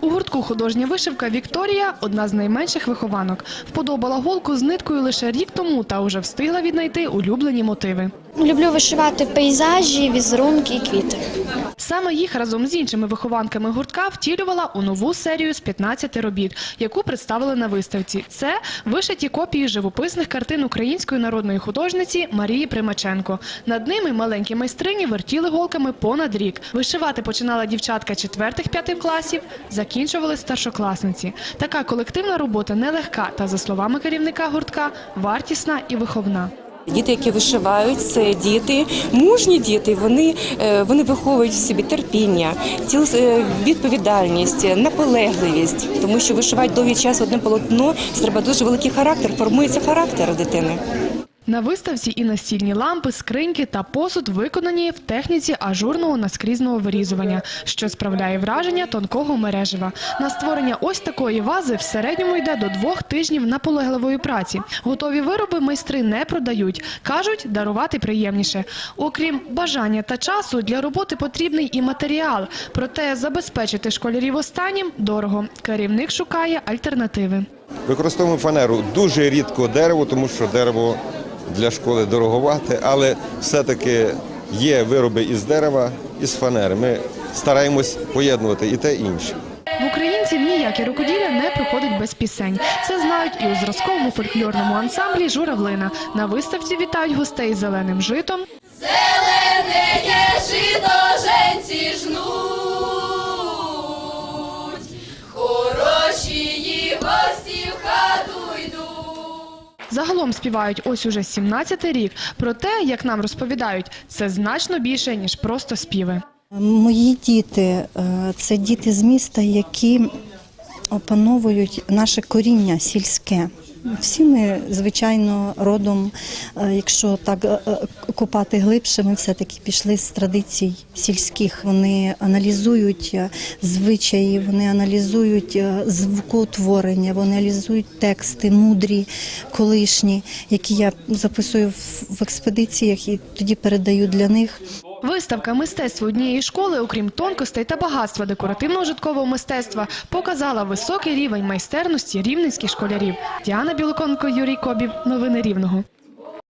У гуртку художня вишивка Вікторія одна з найменших вихованок. Вподобала голку з ниткою лише рік тому та вже встигла віднайти улюблені мотиви. Люблю вишивати пейзажі, візерунки і квіти. Саме їх разом з іншими вихованками гуртка втілювала у нову серію з 15 робіт, яку представили на виставці. Це вишиті копії живописних картин української народної художниці Марії Примаченко. Над ними маленькі майстрині вертіли голками понад рік. Вишивати починала дівчатка 4-5 класів, закінчували старшокласниці. Така колективна робота нелегка та, за словами керівника гуртка, вартісна і виховна. Діти, які вишивають, це діти, мужні діти. Вони, е, вони виховують в собі терпіння, ціл, е, відповідальність, наполегливість. Тому що вишивати довгий час одне полотно, треба дуже великий характер, формується характер дитини. На виставці і настільні лампи, скриньки та посуд виконані в техніці ажурного наскрізного вирізування, що справляє враження тонкого мережева. На створення ось такої вази в середньому йде до двох тижнів наполегливої праці. Готові вироби майстри не продають. Кажуть, дарувати приємніше. Окрім бажання та часу, для роботи потрібний і матеріал. Проте забезпечити школярів останнім дорого. Керівник шукає альтернативи. Використовуємо фанеру дуже рідко дерево, тому що дерево для школи дороговати, але все-таки є вироби із дерева, із фанери. Ми стараємось поєднувати і те, і інше. В українців ніяке рукоділля не проходить без пісень. Це знають і у зразковому фольклорному ансамблі Журавлина. На виставці вітають гостей зеленим житом, Зеленеє жито Загалом співають ось уже 17-й рік. Проте, як нам розповідають, це значно більше ніж просто співи. Мої діти е, це діти з міста, які опановують наше коріння сільське. Всі ми, звичайно, родом, е, якщо так е, е, копати глибше, ми все-таки пішли з традицій сільських. Вони аналізують звичаї, вони аналізують звукоутворення, вони аналізують тексти мудрі, колишні, які я записую в експедиціях і тоді передаю для них. Виставка мистецтва однієї школи, окрім тонкостей та багатства декоративного житкового мистецтва, показала високий рівень майстерності рівненських школярів. Діана Білоконко, Юрій Кобів. Новини Рівного.